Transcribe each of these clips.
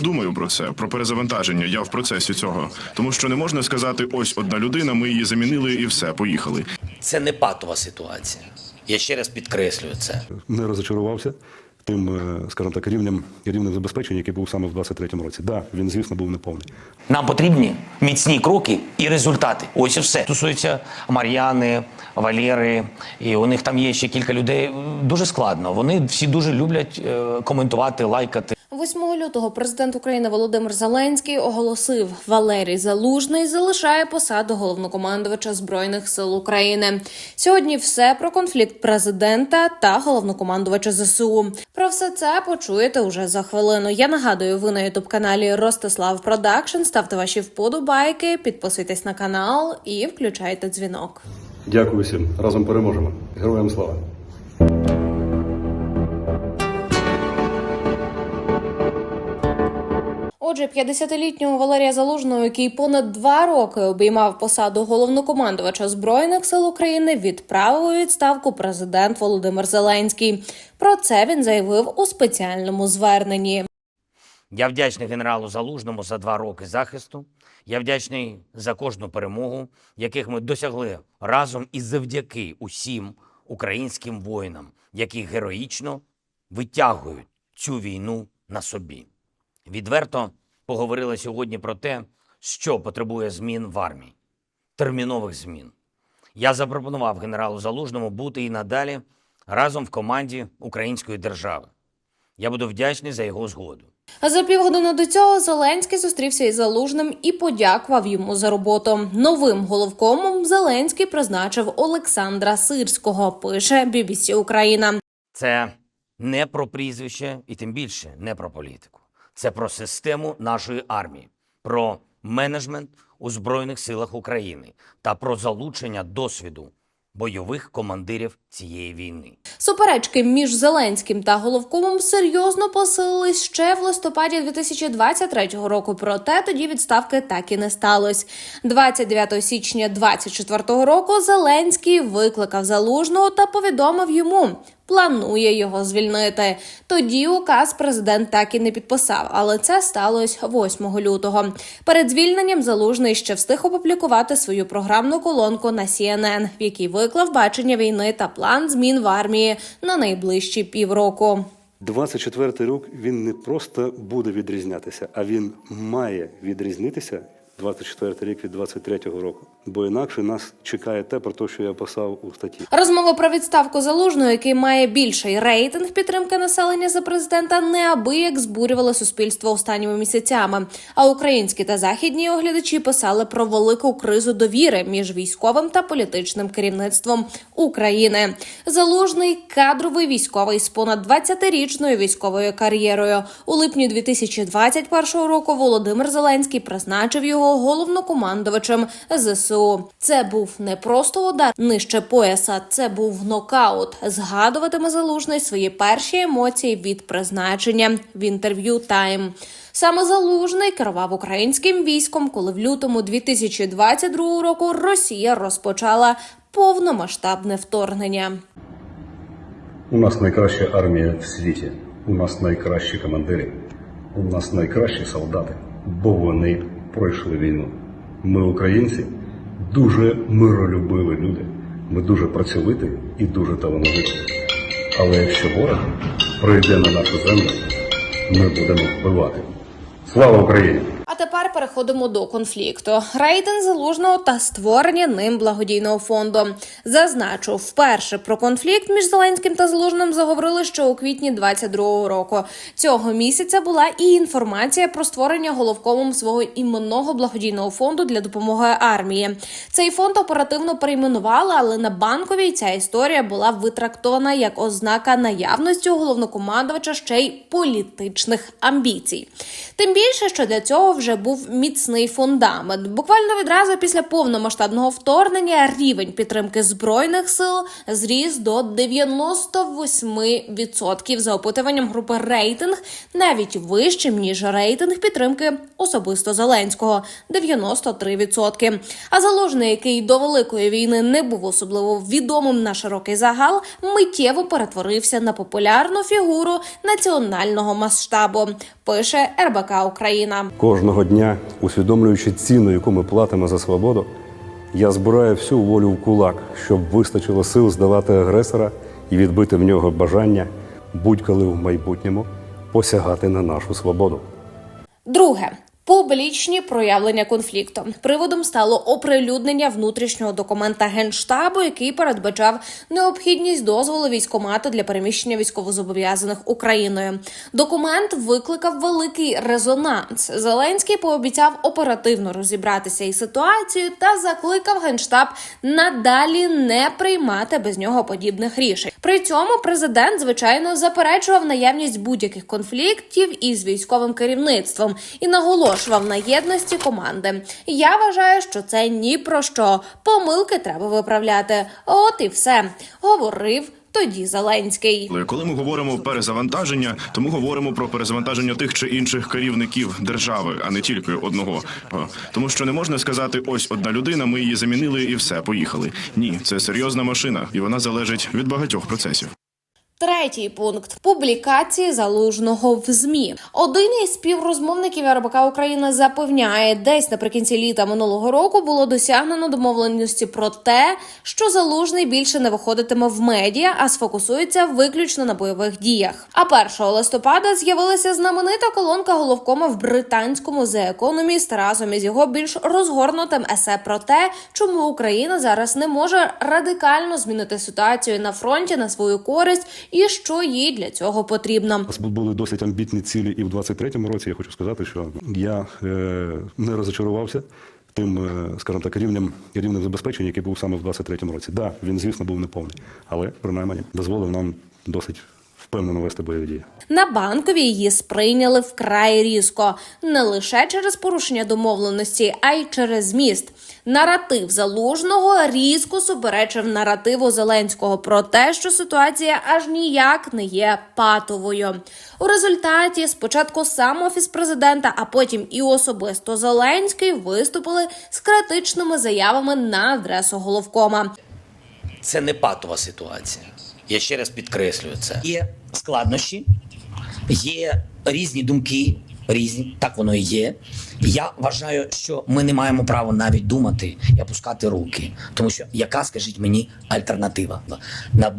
Думаю про це, про перезавантаження. Я в процесі цього. Тому що не можна сказати, ось одна людина, ми її замінили і все, поїхали. Це не патова ситуація. Я ще раз підкреслюю це. не розочарувався тим, е, скажімо так, рівнем рівнем забезпечення, який був саме в 23-му році. Да, він, звісно, був неповний. Нам потрібні міцні кроки і результати. Ось і все. Стосується Мар'яни, Валєри, і у них там є ще кілька людей. Дуже складно. Вони всі дуже люблять е, коментувати, лайкати. 8 лютого президент України Володимир Зеленський оголосив, Валерій Залужний залишає посаду головнокомандувача збройних сил України. Сьогодні все про конфлікт президента та головнокомандувача ЗСУ. Про все це почуєте уже за хвилину. Я нагадую, ви на ютуб каналі Ростислав Продакшн. Ставте ваші вподобайки, підписуйтесь на канал і включайте дзвінок. Дякую всім. Разом переможемо. Героям слава! Отже, 50-літнього Валерія Залужного, який понад два роки обіймав посаду головнокомандувача збройних сил України, відправив у відставку президент Володимир Зеленський. Про це він заявив у спеціальному зверненні. Я вдячний генералу Залужному за два роки захисту. Я вдячний за кожну перемогу, яких ми досягли разом і завдяки усім українським воїнам, які героїчно витягують цю війну на собі. Відверто поговорили сьогодні про те, що потребує змін в армії, термінових змін. Я запропонував генералу Залужному бути і надалі разом в команді української держави. Я буду вдячний за його згоду. А за півгодини до цього Зеленський зустрівся із Залужним і подякував йому за роботу. Новим головкомом Зеленський призначив Олександра Сирського. Пише BBC Україна. Це не про прізвище і тим більше не про політику. Це про систему нашої армії, про менеджмент у Збройних силах України та про залучення досвіду бойових командирів цієї війни. Суперечки між Зеленським та головкомом серйозно посилились ще в листопаді 2023 року. Проте тоді відставки так і не сталося. 29 січня 2024 року Зеленський викликав залужного та повідомив йому. Планує його звільнити. Тоді указ президент так і не підписав, але це сталося 8 лютого. Перед звільненням залужний ще встиг опублікувати свою програмну колонку на CNN, в якій виклав бачення війни та план змін в армії на найближчі півроку. 24-й рік він не просто буде відрізнятися, а він має відрізнитися 24-й рік від 23-го року. Бо інакше нас чекає те, про те, що я писав у статті. Розмова про відставку залужного, який має більший рейтинг підтримки населення за президента, неабияк збурювала суспільство останніми місяцями. А українські та західні оглядачі писали про велику кризу довіри між військовим та політичним керівництвом України. Залужний кадровий військовий з понад 20-річною військовою кар'єрою. У липні 2021 року Володимир Зеленський призначив його головнокомандувачем ЗСУ. Це був не просто удар нижче пояса, це був нокаут. Згадуватиме залужний свої перші емоції від призначення в інтерв'ю Тайм. Саме залужний керував українським військом, коли в лютому 2022 року Росія розпочала повномасштабне вторгнення. У нас найкраща армія в світі. У нас найкращі командири. У нас найкращі солдати, бо вони пройшли війну. Ми, українці, дуже миролюбиві люди. Ми дуже працьовиті і дуже талановиті. Але якщо ворог прийде на нашу землю, ми будемо вбивати. Слава Україні! А тепер переходимо до конфлікту. Рейтинг залужного та створення ним благодійного фонду. Зазначу, вперше про конфлікт між Зеленським та Залужним заговорили ще у квітні 22-го року. Цього місяця була і інформація про створення головкомом свого іменного благодійного фонду для допомоги армії. Цей фонд оперативно перейменували, але на банковій ця історія була витрактована як ознака наявності у головнокомандувача ще й політичних амбіцій. Тим більше, що для цього вже був міцний фундамент. Буквально відразу після повномасштабного вторгнення рівень підтримки збройних сил зріс до 98% за опитуванням групи рейтинг, навіть вищим ніж рейтинг підтримки особисто Зеленського 93%. А залужний, який до великої війни не був особливо відомим на широкий загал, миттєво перетворився на популярну фігуру національного масштабу. Пише РБК Україна. Кожного дня, усвідомлюючи ціну, яку ми платимо за свободу, я збираю всю волю в кулак, щоб вистачило сил здавати агресора і відбити в нього бажання будь-коли в майбутньому посягати на нашу свободу. Друге. Публічні проявлення конфлікту приводом стало оприлюднення внутрішнього документа генштабу, який передбачав необхідність дозволу військомату для переміщення військовозобов'язаних Україною. Документ викликав великий резонанс. Зеленський пообіцяв оперативно розібратися із ситуацією та закликав генштаб надалі не приймати без нього подібних рішень. При цьому президент звичайно заперечував наявність будь-яких конфліктів із військовим керівництвом і наголошував на єдності команди. Я вважаю, що це ні про що. Помилки треба виправляти. От і все говорив. Тоді Зеленський. Коли ми говоримо перезавантаження, то ми говоримо про перезавантаження тих чи інших керівників держави, а не тільки одного. Тому що не можна сказати, ось одна людина, ми її замінили і все, поїхали. Ні, це серйозна машина, і вона залежить від багатьох процесів. Третій пункт публікації залужного в змі. Один із співрозмовників РБК Україна запевняє, десь наприкінці літа минулого року було досягнено домовленості про те, що залужний більше не виходитиме в медіа, а сфокусується виключно на бойових діях. А 1 листопада з'явилася знаменита колонка головкома в британському The Economist разом із його більш розгорнутим есе про те, чому Україна зараз не може радикально змінити ситуацію на фронті на свою користь і що їй для цього потрібно. Були досить амбітні цілі і в 23-му році. Я хочу сказати, що я е, не розочарувався тим, е, скажімо так, рівнем рівнем забезпечення, який був саме в 23-му році. Да, він, звісно, був неповний, але принаймні дозволив нам досить впевнено вести бойові дії. На банковій її сприйняли вкрай різко не лише через порушення домовленості, а й через зміст. Наратив залужного різко суперечив наративу Зеленського про те, що ситуація аж ніяк не є патовою. У результаті спочатку сам офіс президента, а потім і особисто Зеленський виступили з критичними заявами на адресу головкома. Це не патова ситуація. Я ще раз підкреслюю це. Є складнощі, є різні думки, різні, так воно і є. Я вважаю, що ми не маємо права навіть думати і опускати руки. Тому що яка, скажіть мені, альтернатива? На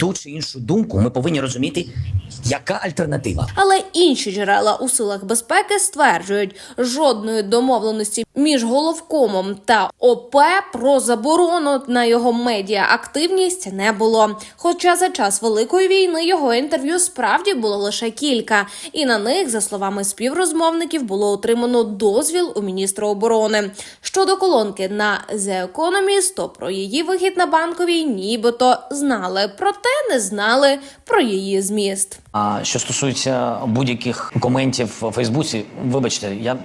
будь-ту чи іншу думку ми повинні розуміти, яка альтернатива. Але інші джерела у силах безпеки стверджують, жодної домовленості між головкомом та ОП про заборону на його медіа активність не було. Хоча за час великої війни його інтерв'ю справді було лише кілька, і на них, за словами співрозмовників, було отримано дозвіл у міністра оборони. Щодо колонки на The Economist, то про її вихід на банковій нібито знали, проте не знали про її зміст. А що стосується будь-яких коментів у Фейсбуці, вибачте, я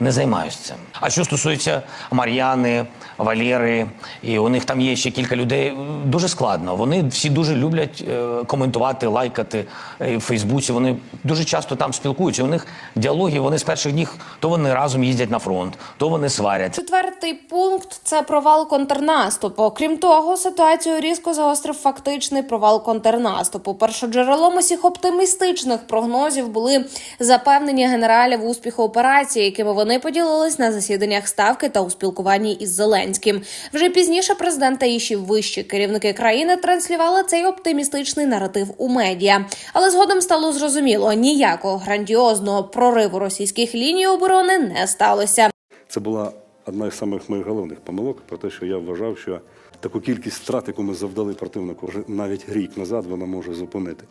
не займаюся цим. А що стосується Мар'яни, Валєри, і у них там є ще кілька людей, дуже складно. Вони всі дуже люблять е, коментувати, лайкати е, в Фейсбуці. Вони дуже часто там спілкуються. У них діалоги, вони з перших днів то вони разом їздять на фронт, то вони сваряться. Четвертий пункт це провал контрнаступу. Крім того, ситуацію різко загострив фактичний провал контрнаступу. Першоджерелом усіх оптимістичних прогнозів були запевнення генералів успіху операції, якими вони поділились на засіданнях ставки та у спілкуванні із Зеленським. Вже пізніше президент та інші вищі керівники країни транслювали цей оптимістичний наратив у медіа. Але згодом стало зрозуміло, ніякого грандіозного прориву російських ліній оборони не сталося. Це була одна із самих моїх головних помилок про те, що я вважав, що таку кількість втрат, яку ми завдали противнику навіть рік назад, вона може зупинити.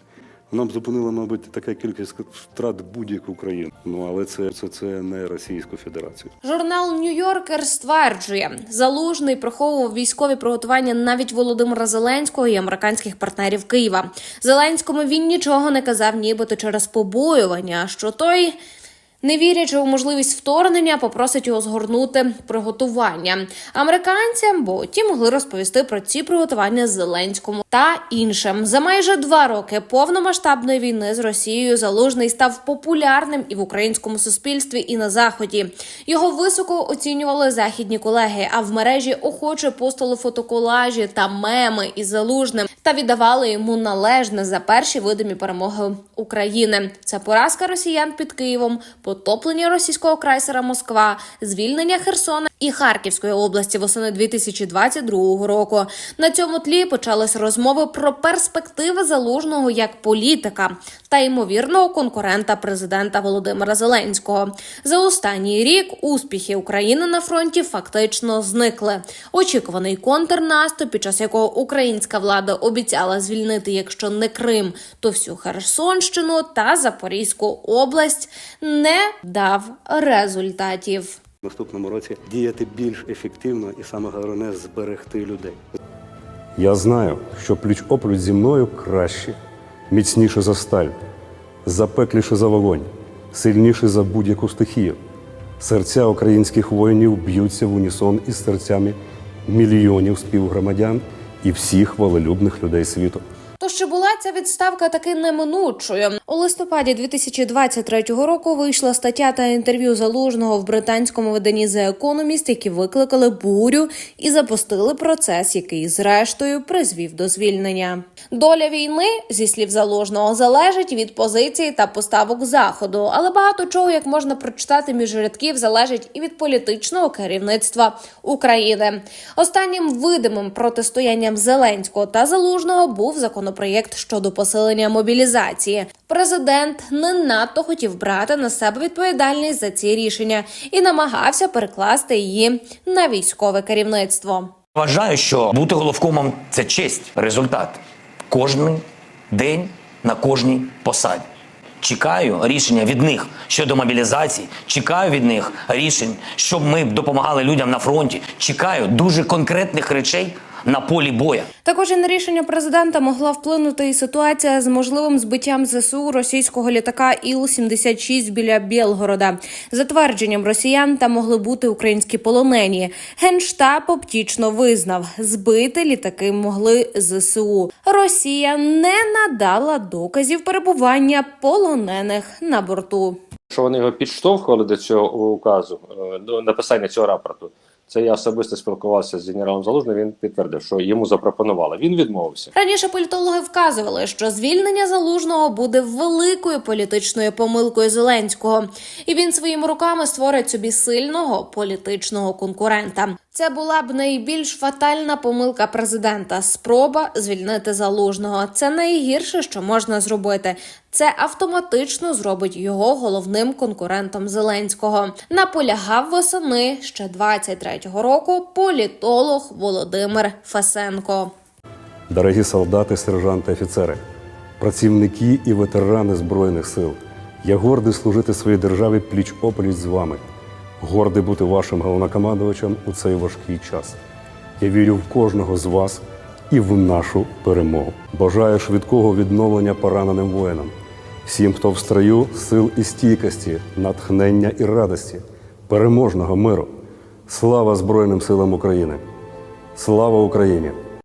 Б зупинила, мабуть, така кількість втрат будь-яку країну. Ну але це, це, це не Російську Федерацію. Журнал Нью-Йоркер стверджує, залужний приховував військові приготування навіть Володимира Зеленського і американських партнерів Києва. Зеленському він нічого не казав, нібито через побоювання, що той Не вірячи у можливість вторгнення, попросить його згорнути приготування американцям, бо ті могли розповісти про ці приготування Зеленському та іншим. За майже два роки повномасштабної війни з Росією залужний став популярним і в українському суспільстві, і на заході. Його високо оцінювали західні колеги. А в мережі охоче постили фотоколажі та меми із залужним та віддавали йому належне за перші видимі перемоги України. Це поразка росіян під Києвом, потоплення російського крейсера Москва, звільнення Херсона і Харківської області восени 2022 року. На цьому тлі почались розмови про перспективи залужного як політика та ймовірного конкурента президента Володимира Зеленського. За останній рік успіхи України на фронті фактично зникли. Очікуваний контрнаступ, під час якого українська влада обіцяла звільнити, якщо не Крим, то всю Херсонщину та Запорізьку область, не дав результатів. В наступному році діяти більш ефективно і саме головне зберегти людей. Я знаю, що пліч опліч зі мною краще, міцніше за сталь, запекліше за вогонь, сильніше за будь-яку стихію. Серця українських воїнів б'ються в унісон із серцями мільйонів співгромадян і всіх волелюбних людей світу. То чи була ця відставка таки неминучою? У листопаді 2023 року вийшла стаття та інтерв'ю залужного в британському виданні The Economist, які викликали бурю і запустили процес, який зрештою призвів до звільнення. Доля війни, зі слів залужного, залежить від позиції та поставок заходу, але багато чого, як можна прочитати між рядків, залежить і від політичного керівництва України. Останнім видимим протистоянням Зеленського та залужного був законопроєкт щодо посилення мобілізації. Президент не надто хотів брати на себе відповідальність за ці рішення і намагався перекласти її на військове керівництво. Вважаю, що бути головкомом це честь, результат. Кожний день на кожній посаді. Чекаю рішення від них щодо мобілізації. Чекаю від них рішень, щоб ми допомагали людям на фронті. Чекаю дуже конкретних речей на полі боя. Також і на рішення президента могла вплинути і ситуація з можливим збиттям ЗСУ російського літака Іл-76 біля Білгорода. За твердженням росіян, там могли бути українські полонені. Генштаб оптічно визнав, збити літаки могли ЗСУ. Росія не надала доказів перебування полонених на борту. що вони його підштовхували до цього указу, е, до написання цього рапорту. Це я особисто спілкувався з генералом Залужним. Він підтвердив, що йому запропонували. Він відмовився. Раніше політологи вказували, що звільнення залужного буде великою політичною помилкою Зеленського, і він своїми руками створить собі сильного політичного конкурента. Це була б найбільш фатальна помилка президента. Спроба звільнити залужного. Це найгірше, що можна зробити. Це автоматично зробить його головним конкурентом Зеленського. Наполягав восени ще 23-го року політолог Володимир Фесенко. Дорогі солдати, сержанти, офіцери, працівники і ветерани Збройних сил, я гордий служити своїй державі пліч-опліч з вами, гордий бути вашим головнокомандувачем у цей важкий час. Я вірю в кожного з вас і в нашу перемогу. Бажаю швидкого відновлення пораненим воїнам, всім, хто в строю, сил і стійкості, натхнення і радості, переможного миру. Слава Збройним силам України! Слава Україні!